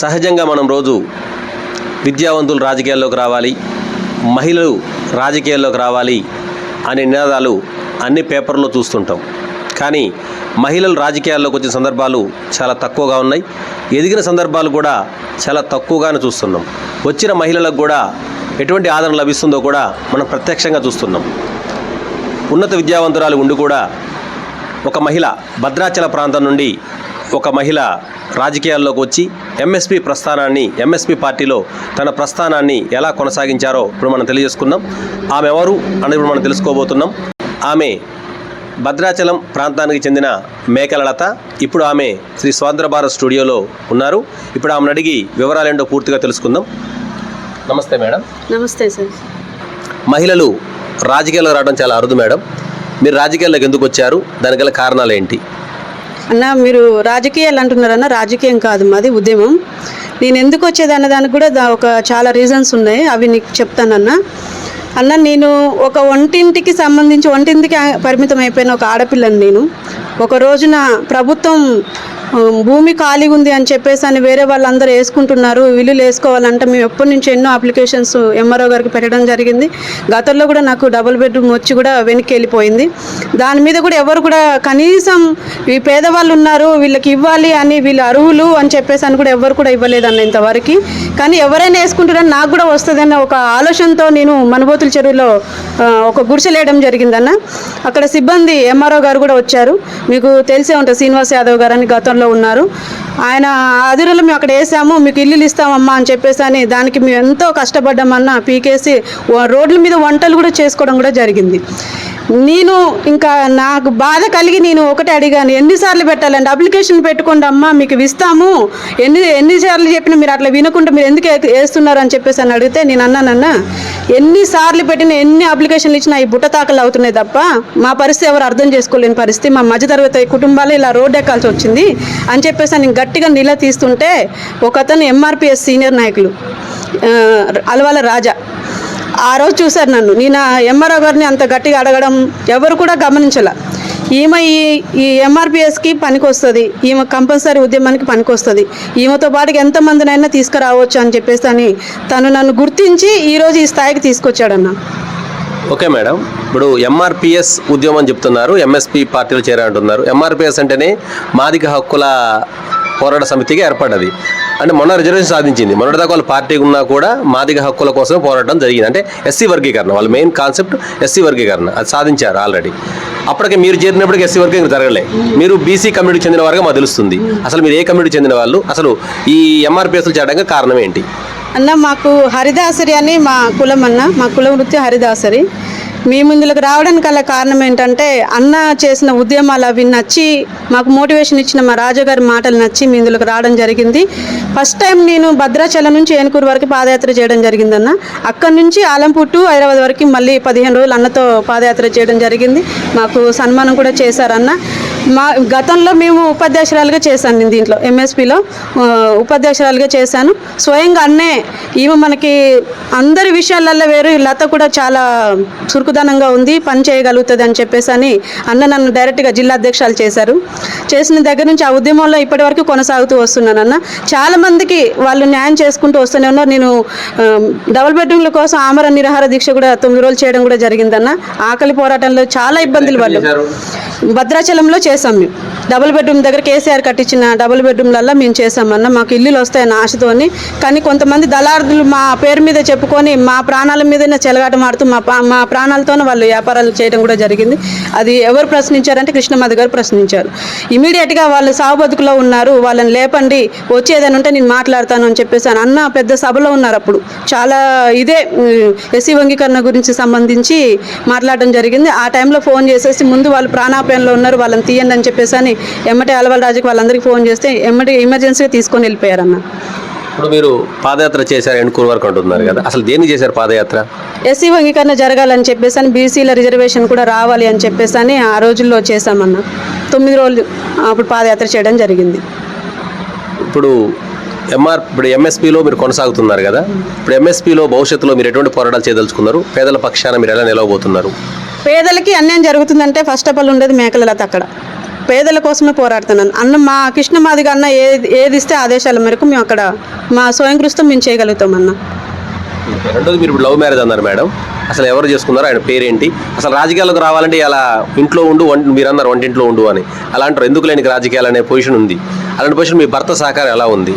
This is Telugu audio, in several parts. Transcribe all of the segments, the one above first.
సహజంగా మనం రోజు విద్యావంతులు రాజకీయాల్లోకి రావాలి మహిళలు రాజకీయాల్లోకి రావాలి అనే నినాదాలు అన్ని పేపర్లో చూస్తుంటాం. కానీ మహిళలు రాజకీయాల్లోకి వచ్చిన సందర్భాలు చాలా తక్కువగా ఉన్నాయి. ఎదిగిన సందర్భాలు కూడా చాలా తక్కువగానే చూస్తున్నాం. వచ్చిన మహిళలకు కూడా ఎటువంటి ఆదరణ లభిస్తుందో కూడా మనం ప్రత్యక్షంగా చూస్తున్నాం. ఉన్నత విద్యావంతురాలు ఉండి కూడా ఒక మహిళ భద్రాచల ప్రాంతం నుండి ఒక మహిళ రాజకీయాల్లోకి వచ్చి ఎంఎస్పి ప్రస్థానాన్ని ఎంఎస్పి పార్టీలో తన ప్రస్థానాన్ని ఎలా కొనసాగించారో ఇప్పుడు మనం తెలియజేసుకుందాం. ఆమె ఎవరు అనేది ఇప్పుడు మనం తెలుసుకోబోతున్నాం. ఆమె భద్రాచలం ప్రాంతానికి చెందిన మేకలలత. ఇప్పుడు ఆమె శ్రీ స్వాతంత్ర భారత్ స్టూడియోలో ఉన్నారు. ఇప్పుడు ఆమెను అడిగి వివరాలేంటో పూర్తిగా తెలుసుకుందాం. నమస్తే మేడం. నమస్తే సార్. మహిళలు రాజకీయాల్లో రావడం చాలా అరుదు మేడం. మీరు రాజకీయాల్లోకి ఎందుకు వచ్చారు? దానికి గల కారణాలు ఏంటి? అన్న మీరు రాజకీయాలు అంటున్నారన్న రాజకీయం కాదు మాది ఉద్యమం. నేను ఎందుకు వచ్చేది అన్న దానికి కూడా ఒక చాలా రీజన్స్ ఉన్నాయి అవి నీకు చెప్తానన్న. అన్న నేను ఒక వంటింటికి సంబంధించి వంటింటికి పరిమితం అయిపోయిన ఒక ఆడపిల్లని నేను. ఒక రోజున ప్రభుత్వం భూమి ఖాళీ ఉంది అని చెప్పేసి అని వేరే వాళ్ళందరూ వేసుకుంటున్నారు ఇల్లులు వేసుకోవాలంటే మేము ఎప్పటి నుంచి ఎన్నో అప్లికేషన్స్ ఎంఆర్ఓ గారికి పెట్టడం జరిగింది. గతంలో కూడా నాకు డబుల్ బెడ్రూమ్ వచ్చి కూడా వెనక్కి వెళ్ళిపోయింది. దాని మీద కూడా ఎవరు కూడా కనీసం ఈ పేదవాళ్ళు ఉన్నారు వీళ్ళకి ఇవ్వాలి అని వీళ్ళు అర్హులు అని చెప్పేసి అని కూడా ఎవరు కూడా ఇవ్వలేదన్న ఇంతవరకు. కానీ ఎవరైనా వేసుకుంటారని నాకు కూడా వస్తుందన్న ఒక ఆలోచనతో నేను మనబోతుల చెరువులో ఒక గుడిసెలేయడం జరిగిందన్న. అక్కడ సిబ్బంది ఎంఆర్ఓ గారు కూడా వచ్చారు. మీకు తెలిసే ఉంటుంది శ్రీనివాస్ యాదవ్ గారు అని గతంలో ఉన్నారు. ఆయన ఆధునలో మేము అక్కడ వేసాము మీకు ఇల్లులు ఇస్తామమ్మా అని చెప్పేసి అని దానికి మేము ఎంతో కష్టపడ్డామన్నా పీకేసి రోడ్ల మీద వంటలు కూడా చేసుకోవడం కూడా జరిగింది. నేను ఇంకా నాకు బాధ కలిగి నేను ఒకటే అడిగాను ఎన్నిసార్లు పెట్టాలండి? అప్లికేషన్ పెట్టుకోండి అమ్మా మీకు ఇస్తాము. ఎన్ని ఎన్నిసార్లు చెప్పినా మీరు అట్లా వినకుండా మీరు ఎందుకు వేస్తున్నారు అని చెప్పేసి అని అడిగితే నేను అన్నానన్నా ఎన్నిసార్లు పెట్టిన ఎన్ని అప్లికేషన్లు ఇచ్చినా ఈ బుట్ట తాకలు అవుతున్నాయి తప్ప మా పరిస్థితి ఎవరు అర్థం చేసుకోలేని పరిస్థితి. మా మధ్యతరగతి కుటుంబాలు ఇలా రోడ్డు ఎక్కాల్సి వచ్చింది అని చెప్పేసి నేను గట్టిగా నిల తీస్తుంటే ఒక అతను ఎంఆర్పిఎస్ సీనియర్ నాయకులు అలవాల రాజా. ఆ రోజు చూశారు నన్ను. నేను ఎంఆర్ఓ గారిని అంత గట్టిగా అడగడం ఎవరు కూడా గమనించాల. ఈమె ఈ ఈ ఎంఆర్పిఎస్కి పనికొస్తుంది ఈమె కంపల్సరీ ఉద్యమానికి పనికొస్తుంది. ఈమెతో పాటుకి ఎంతమందినైనా తీసుకురావచ్చు అని చెప్పేసి అని తను నన్ను గుర్తించి ఈరోజు ఈ స్థాయికి తీసుకొచ్చాడన్న. Okay madam. ఇప్పుడు ఎంఆర్పిఎస్ ఉద్యమం చెప్తున్నారు ఎంఎస్పి పార్టీలో చేరంటున్నారు ఎంఆర్పిఎస్ అంటేనే మాదిక హక్కుల పోరాట సమితిగా ఏర్పడ్డది. అంటే మొన్న రిజర్వేషన్ సాధించింది. మొన్నటిదాకా వాళ్ళ పార్టీ ఉన్నా కూడా మాదిగ హక్కుల కోసం పోరాటం జరిగింది. అంటే ఎస్సీ వర్గీకరణ. వాళ్ళ మెయిన్ కాన్సెప్ట్ ఎస్సీ వర్గీకరణ. అది సాధించారు ఆల్రెడీ అప్పటికే మీరు చేరినప్పటికీ ఎస్సీ వర్గీకరణ జరగలే. మీరు బీసీ కమ్యూనిటీ చెందిన వారుగా మాకు తెలుస్తుంది. అసలు మీరు ఏ కమ్యూనిటీ చెందిన వాళ్ళు? అసలు ఈ ఎంఆర్పిఎస్లు చేయడానికి కారణం ఏంటి? అన్న మాకు హరిదాసరి అని మా కులం అన్న. మా కుల వృత్తి హరిదాసరి. మీ ముందులకు రావడానికి గల కారణం ఏంటంటే అన్న చేసిన ఉద్యమాలు అవి నచ్చి మాకు మోటివేషన్ ఇచ్చిన మా రాజుగారి మాటలు నచ్చి మీ ఇందులోకి రావడం జరిగింది. ఫస్ట్ టైం నేను భద్రాచలం నుంచి ఏనుకూరు వరకు పాదయాత్ర చేయడం జరిగిందన్న. అక్కడి నుంచి ఆలంపూర్ టు హైదరాబాద్ వరకు మళ్ళీ పదిహేను రోజులు అన్నతో పాదయాత్ర చేయడం జరిగింది. మాకు సన్మానం కూడా చేశారన్న. మా గతంలో మేము ఉపాధ్యక్షురాలుగా చేశాను నేను దీంట్లో ఎంఎస్పిలో ఉపాధ్యక్షురాలుగా చేశాను. స్వయంగా అన్నే ఈమె మనకి అందరి విషయాలలో వేరు లత కూడా చాలా చురుకుదనంగా ఉంది పని చేయగలుగుతుంది అని చెప్పేసి అని అన్న నన్ను డైరెక్ట్గా జిల్లా అధ్యక్షాలు చేశారు. చేసిన దగ్గర నుంచి ఆ ఉద్యమంలో ఇప్పటి వరకు కొనసాగుతూ వస్తున్నాను అన్న. చాలామందికి వాళ్ళు న్యాయం చేసుకుంటూ వస్తూనే ఉన్నారు. నేను డబుల్ బెడ్రూమ్ల కోసం ఆమరణ నిరాహార దీక్ష కూడా తొమ్మిది రోజులు చేయడం కూడా జరిగిందన్న. ఆకలి పోరాటంలో చాలా ఇబ్బందులు వాళ్ళు భద్రాచలంలో చేసాం మేము. డబుల్ బెడ్రూమ్ దగ్గర కేసీఆర్ కట్టించిన డబుల్ బెడ్రూమ్లల్లో మేము చేసామన్న మాకు ఇల్లులు వస్తాయన్న ఆశతోని కానీ కొంతమంది దళారులు మా పేరు మీద చెప్పుకొని మా ప్రాణాల మీదనే చెలగాట మాడుతూ మా మా ప్రాణాలతోనే వాళ్ళు వ్యాపారాలు చేయడం కూడా జరిగింది. అది ఎవరు ప్రశ్నించారంటే కృష్ణమాధ గారు ప్రశ్నించారు. ఇమీడియట్గా వాళ్ళు సాగు బతుకులో ఉన్నారు వాళ్ళని లేపండి వచ్చేదని ఉంటే నేను మాట్లాడతాను అని చెప్పేసి అన్న పెద్ద సభలో ఉన్నారు అప్పుడు. చాలా ఇదే ఎస్సీ వంగీకరణ గురించి సంబంధించి మాట్లాడడం జరిగింది. ఆ టైంలో ఫోన్ చేసేసి ముందు వాళ్ళు ప్రాణాపాయంలో ఉన్నారు వాళ్ళని తీయండి అని చెప్పేసి అని ఎమ్మటి అలవల రాజుకి వాళ్ళందరికీ ఫోన్ చేస్తే ఎమ్మటి ఎమర్జెన్సీగా తీసుకొని వెళ్ళిపోయారన్న. ఇప్పుడు మీరు పాదయాత్ర చేశారు ఎన్కూరు వరకు అంటున్నారు కదా అసలు దేనికి చేశారు పాదయాత్ర? ఎస్సీ వంగీకరణ జరగాలని చెప్పేసి అని బీసీల రిజర్వేషన్ కూడా రావాలి అని చెప్పేసి అని ఆ రోజుల్లో చేశామన్న. తొమ్మిది రోజులు అప్పుడు పాదయాత్ర చేయడం జరిగింది. ఇప్పుడు ఎంఆర్ ఇప్పుడు ఎంఎస్పీలో మీరు కొనసాగుతున్నారు కదా ఇప్పుడు ఎంఎస్పీలో భవిష్యత్తులో మీరు ఎటువంటి పోరాటాలు చేయదలుచుకున్నారు? పేదల పక్షాన మీరు ఎలా నిలవబోతున్నారు? పేదలకి అన్యాయం జరుగుతుందంటే ఫస్ట్ ఆఫ్ ఆల్ ఉండేది మేకల లత అక్కడ. పేదల కోసమే పోరాడుతున్నాను. అన్న మా కృష్ణ మాదిగ అన్న ఏది ఏది ఇస్తే ఆదేశాల మేరకు మేము అక్కడ మా స్వయం కృషితో మేము చేయగలుగుతాం అన్న. రెండోది మీరు లవ్ మ్యారేజ్ అన్నారు మేడం. అసలు ఎవరు చేసుకున్నారు? ఆయన పేరేంటి? అసలు రాజకీయాలకు రావాలంటే అలా ఇంట్లో ఉండు వంట మీరు అన్నారు వంటింట్లో ఉండు అని. అలా అంటారు ఎందుకు లేని రాజకీయాలు అనే పొజిషన్ ఉంది. అలాంటి పొజిషన్ మీ భర్త సహకారం ఎలా ఉంది?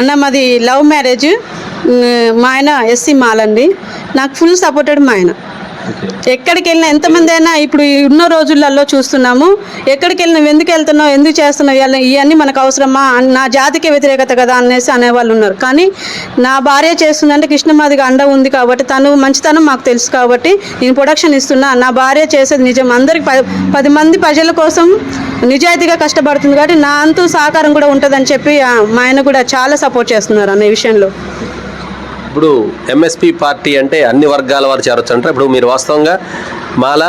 అన్న మాది లవ్ మ్యారేజ్ మా ఆయన ఎస్సీ మాలండి. నాకు ఫుల్ సపోర్టెడ్ మా ఆయన. ఎక్కడికి వెళ్ళినా ఎంతమంది అయినా ఇప్పుడు ఉన్న రోజులలో చూస్తున్నాము. ఎక్కడికి వెళ్ళినా ఎందుకు వెళ్తున్నావు ఎందుకు చేస్తున్నావు ఇవన్నీ- మనకు అవసరమా నా జాతికి వ్యతిరేకత కదా అనేసి అనేవాళ్ళు ఉన్నారు. కానీ నా భార్య చేస్తుందంటే కృష్ణమాదిగా అండ ఉంది కాబట్టి తను మంచితనం మాకు తెలుసు కాబట్టి నేను ప్రొడక్షన్ ఇస్తున్నా. నా భార్య చేసేది నిజం. అందరికి ప- పది మంది ప్రజల కోసం నిజాయితీగా కష్టపడుతుంది కాబట్టి నా అంతు సహకారం కూడా ఉంటుందని చెప్పి మా ఆయన కూడా చాలా సపోర్ట్ చేస్తున్నారు అనే విషయంలో. ఇప్పుడు ఎంఎస్పి పార్టీ అంటే అన్ని వర్గాల వారు చేరొచ్చు అంటారు ఇప్పుడు మీరు వాస్తవంగా మాల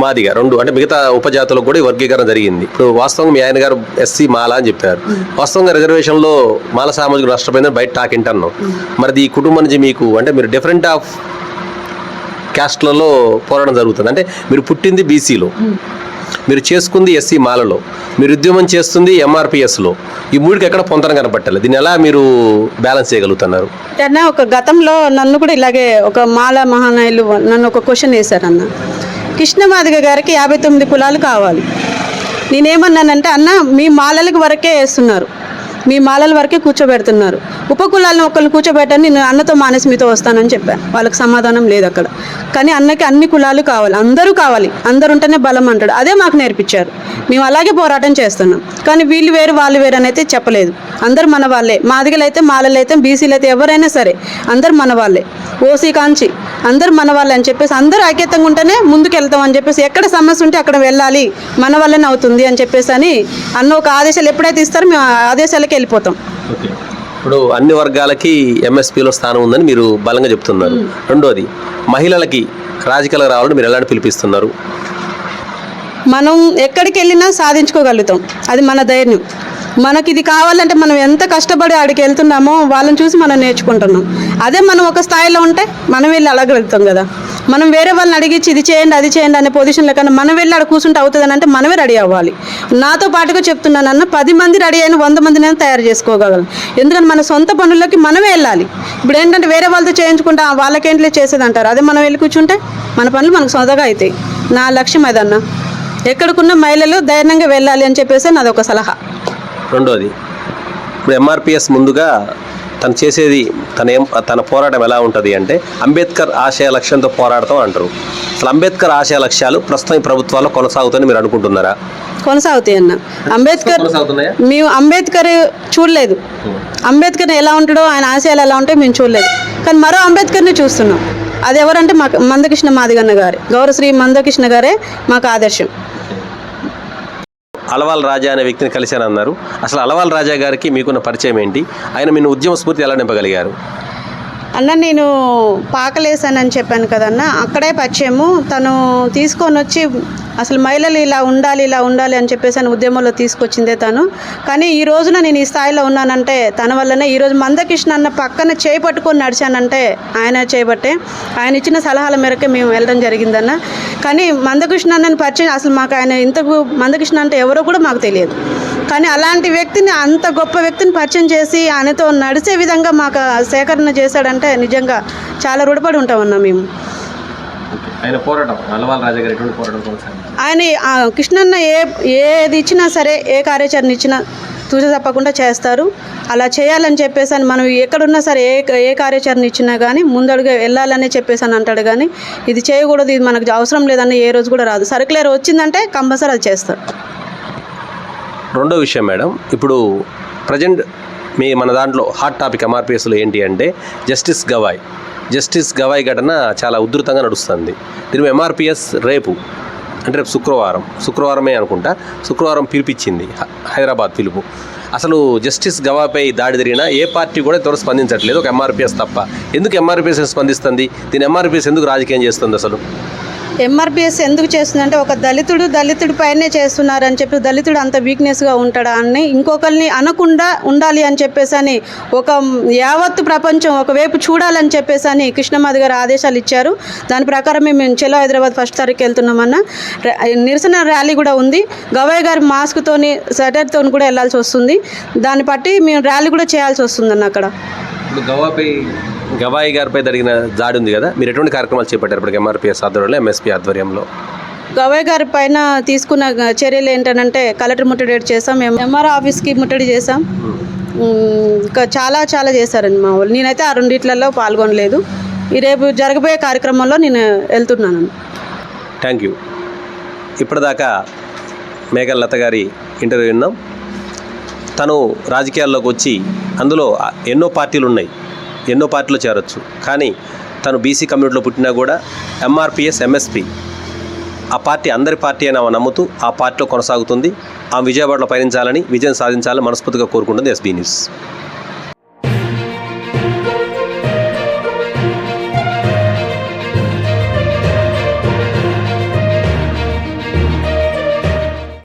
మాదిగా రెండు అంటే మిగతా ఉపజాతులకు కూడా వర్గీకరణ జరిగింది. ఇప్పుడు వాస్తవంగా మీ ఆయన గారు ఎస్సీ మాల అని చెప్పారు. వాస్తవంగా రిజర్వేషన్లో మాల సామాజిక నష్టపోయిందని బయట టాక్ వింటున్నాం. మరి ఈ కుటుంబం నుంచి మీకు అంటే మీరు డిఫరెంట్ ఆఫ్ క్యాస్ట్లలో పోరాటం జరుగుతుంది. అంటే మీరు పుట్టింది బీసీలో మీరు చేసుకుంది ఎస్సీ మాలలో మీరు ఉద్యమం చేస్తుంది ఎంఆర్పిఎస్లో. ఈ మూడికి ఎక్కడ పొందడం కనపట్టాలి దీన్ని ఎలా మీరు బ్యాలెన్స్ చేయగలుగుతున్నారు? అన్న ఒక గతంలో నన్ను కూడా ఇలాగే ఒక మాల మహానాయులు నన్ను ఒక క్వశ్చన్ వేశారన్న. కృష్ణమాదిగ గారికి యాభై తొమ్మిది కులాలు కావాలి. నేనేమన్నానంటే అన్న మీ మాలలకు వరకే వేస్తున్నారు. మీ మాలల వరకే కూర్చోబెడుతున్నారు. ఉపకులాలను ఒకళ్ళు కూర్చోబెట్టని నేను అన్నతో మానేసి మీతో వస్తానని చెప్పాను వాళ్ళకి సమాధానం లేదు అక్కడ. కానీ అన్నకి అన్ని కులాలు కావాలి అందరూ కావాలి. అందరు ఉంటేనే బలం అంటాడు. అదే మాకు నేర్పించారు. మేము అలాగే పోరాటం చేస్తున్నాం. కానీ వీళ్ళు వేరు వాళ్ళు వేరు అని అయితే చెప్పలేదు. అందరు మన వాళ్ళే. మాదిగలు అయితే మాలలు అయితే బీసీలు అయితే ఎవరైనా సరే అందరు మన వాళ్ళే. ఓసీ కాంచి అందరు మన వాళ్ళే అని చెప్పేసి అందరూ ఐక్యతంగా ఉంటేనే ముందుకు వెళ్తాం అని చెప్పేసి ఎక్కడ సమస్య ఉంటే అక్కడ వెళ్ళాలి. మన వల్లనే అవుతుంది అని చెప్పేసి అని అన్న ఒక ఆదేశాలు ఎప్పుడైతే ఇస్తారో మేము ఆదేశాలకి ఆదేశాలకి వెళ్ళిపోతాం ఇప్పుడు అన్ని వర్గాలకి ఎంఎస్పీలో స్థానం ఉందని మీరు బలంగా చెప్తున్నారు. రెండోది మహిళలకి రాజకీయాలకు రావాలని మీరు ఎలాంటి పిలిపిస్తున్నారు మనం ఎక్కడికి వెళ్ళినా సాధించుకోగలుగుతాం. అది మన ధైర్యం. మనకి ఇది కావాలంటే మనం ఎంత కష్టపడి ఆడికి వెళ్తున్నామో వాళ్ళని చూసి మనం నేర్చుకుంటున్నాం. అదే మనం ఒక స్థాయిలో ఉంటే మనం వెళ్ళి అడగలుగుతాం కదా. మనం వేరే వాళ్ళని అడిగించి ఇది చేయండి అది చేయండి అనే పొజిషన్లో కన్నా మనం వెళ్ళి ఆడ కూర్చుంటే అవుతుందని అంటే మనమే రెడీ అవ్వాలి. నాతో పాటుగా చెప్తున్నానన్న పది మంది రెడీ అయిన వంద మందిని తయారు చేసుకోగలం. ఎందుకంటే మన సొంత పనుల్లోకి మనమే వెళ్ళాలి. ఇప్పుడు ఏంటంటే వేరే వాళ్ళతో చేయించుకుంటా "ఆ, వాళ్ళకేంట్లే చేసేది అంటారు అదే మనం వెళ్ళి కూర్చుంటే మన పనులు మనకు సొంతగా అవుతాయి నా లక్ష్యం అదన్నా. ఎక్కడికున్న మహిళలు ధైర్యంగా వెళ్ళాలి అని చెప్పేసి నాది ఒక సలహా. రెండోది ఇప్పుడు ఎంఆర్పిఎస్ ముందుగా తను చేసేది తన ఏం తన పోరాటం ఎలా ఉంటుంది అంటే అంబేద్కర్ ఆశయ లక్ష్యంతో పోరాడతాం అంటారు. అసలు అంబేద్కర్ ఆశయ లక్ష్యాలు ప్రస్తుతం ఈ ప్రభుత్వాల్లో కొనసాగుతాయని మీరు అనుకుంటున్నారా? కొనసాగుతాయి అన్న. అంబేద్కర్ మేము అంబేద్కర్ చూడలేదు. అంబేద్కర్ ఎలా ఉంటాడో ఆయన ఆశయాలు ఎలా ఉంటాయో మేము చూడలేదు. కానీ మరో అంబేద్కర్ని చూస్తున్నాం. అది ఎవరంటే మాకు మందకృష్ణ మాదిగన్న గారే. గౌరవశ్రీ మందకృష్ణ గారే మాకు ఆదర్శం. అలవాల్ రాజా అనే వ్యక్తిని కలిశానన్నారు అసలు అలవాల్ రాజా గారికి మీకున్న పరిచయం ఏంటి? ఆయన మీ ఉద్యమ స్ఫూర్తి ఎలా నింపగలిగారు? అన్న నేను పాకలేసానని చెప్పాను కదన్న. అక్కడే పరిచయము. తను తీసుకొని వచ్చి అసలు మహిళలు ఇలా ఉండాలి ఇలా ఉండాలి అని చెప్పేసి అని ఉద్యమంలో తీసుకొచ్చిందే తను. కానీ ఈ రోజున నేను ఈ స్థాయిలో ఉన్నానంటే తన వల్లనే ఈరోజు మందకృష్ణ అన్న పక్కన చేపట్టుకొని నడిచానంటే ఆయన చేయబట్టే ఆయన ఇచ్చిన సలహాల మేరకే మేము వెళ్ళడం జరిగిందన్న. కానీ మందకృష్ణ అన్నని పరిచయం అసలు మాకు ఆయన ఇంతకు మందకృష్ణ అంటే ఎవరో కూడా మాకు తెలియదు. కానీ అలాంటి వ్యక్తిని అంత గొప్ప వ్యక్తిని పరిచయం చేసి ఆయనతో నడిచే విధంగా మాకు సేకరణ చేశాడంటే నిజంగా చాలా రుణపడి ఉంటామన్నా మేము. ఆయన పోరాటం ఎటువంటి పోరాటం కృష్ణన్న ఏ ఏది ఇచ్చినా సరే ఏ కార్యాచరణ ఇచ్చినా తూచ తప్పకుండా చేస్తారు. అలా చేయాలని చెప్పేసి అని మనం ఎక్కడున్నా సరే ఏ ఏ కార్యాచరణ ఇచ్చినా కానీ ముందడుగా వెళ్ళాలని చెప్పేసి అని అంటాడు కానీ ఇది చేయకూడదు ఇది మనకు అవసరం లేదని ఏ రోజు కూడా రాదు. సర్కులర్ వచ్చిందంటే కంపల్సరీ అది చేస్తారు. రెండో విషయం మేడం. ఇప్పుడు ప్రజెంట్ మీ మన దాంట్లో హాట్ టాపిక్ ఎంఆర్పిఎస్లో ఏంటి అంటే జస్టిస్ గవాయ్. జస్టిస్ గవాయ్ ఘటన చాలా ఉధృతంగా నడుస్తుంది. దీని ఎంఆర్పిఎస్ రేపు అంటే రేపు శుక్రవారం శుక్రవారమే అనుకుంటా శుక్రవారం పిలిపించింది హైదరాబాద్ పిలుపు. అసలు జస్టిస్ గవాపై దాడి జరిగినా ఏ పార్టీ కూడా త్వర స్పందించట్లేదు. ఒక ఎంఆర్పిఎస్ తప్ప. ఎందుకు ఎంఆర్పిఎస్ స్పందిస్తుంది? దీని ఎంఆర్పిఎస్ ఎందుకు రాజకీయం చేస్తుంది అసలు? ఎంఆర్పిఎస్ ఎందుకు చేస్తుందంటే ఒక దళితుడు దళితుడి పైనే చేస్తున్నారని చెప్పి దళితుడు అంత వీక్నెస్గా ఉంటాడా అని ఇంకొకరిని అనకుండా ఉండాలి అని చెప్పేసి అని ఒక యావత్తు ప్రపంచం ఒకవైపు చూడాలని చెప్పేసి అని కృష్ణమాది గారు ఆదేశాలు ఇచ్చారు. దాని ప్రకారం మేము చెలో హైదరాబాద్ ఫస్ట్ తారీఖు వెళ్తున్నామన్న. నిరసన ర్యాలీ కూడా ఉంది. గవయ్య గారి మాస్క్తోని స్వెటర్తో కూడా వెళ్ళాల్సి వస్తుంది. దాన్ని బట్టి మేము ర్యాలీ కూడా చేయాల్సి వస్తుందన్న అక్కడ. గవాపై గవాయి గారిపై జరిగిన దాడి ఉంది కదా మీరు ఎటువంటి కార్యక్రమాలు చేపట్టారు? ఇప్పుడు ఎంఆర్పిఎస్ ఆధ్వర్యంలో ఎంఎస్పీ ఆధ్వర్యంలో. గవయ్య గారి పైన తీసుకున్న చర్యలు ఏంటంటే కలెక్టర్ ముట్టడి చేసాం ఎంఆర్ ఆఫీస్కి ముట్టడి చేసాం ఉమ్, ఇంకా చాలా చాలా చేశారండి మా వాళ్ళు. నేనైతే ఆ రెండిట్లలో పాల్గొనలేదు. ఈ రేపు జరగబోయే కార్యక్రమంలో నేను వెళ్తున్నాను. థ్యాంక్ యూ ఇప్పటిదాకా మేఘల్ లత గారి ఇంటర్వ్యూ విన్నాం. తను రాజకీయాల్లోకి వచ్చి అందులో ఎన్నో పార్టీలు ఉన్నాయి ఎన్నో పార్టీలు చేరొచ్చు. కానీ తను బీసీ కమ్యూనిటీలో పుట్టినా కూడా ఎంఆర్పిఎస్ ఎంఎస్పి ఆ పార్టీ అందరి పార్టీ అని ఆమె నమ్ముతూ ఆ పార్టీలో కొనసాగుతుంది. ఆ విజయవాడలో పయనించాలని విజయం సాధించాలని మనస్ఫూర్తిగా కోరుకుంటుంది ఎస్బీ న్యూస్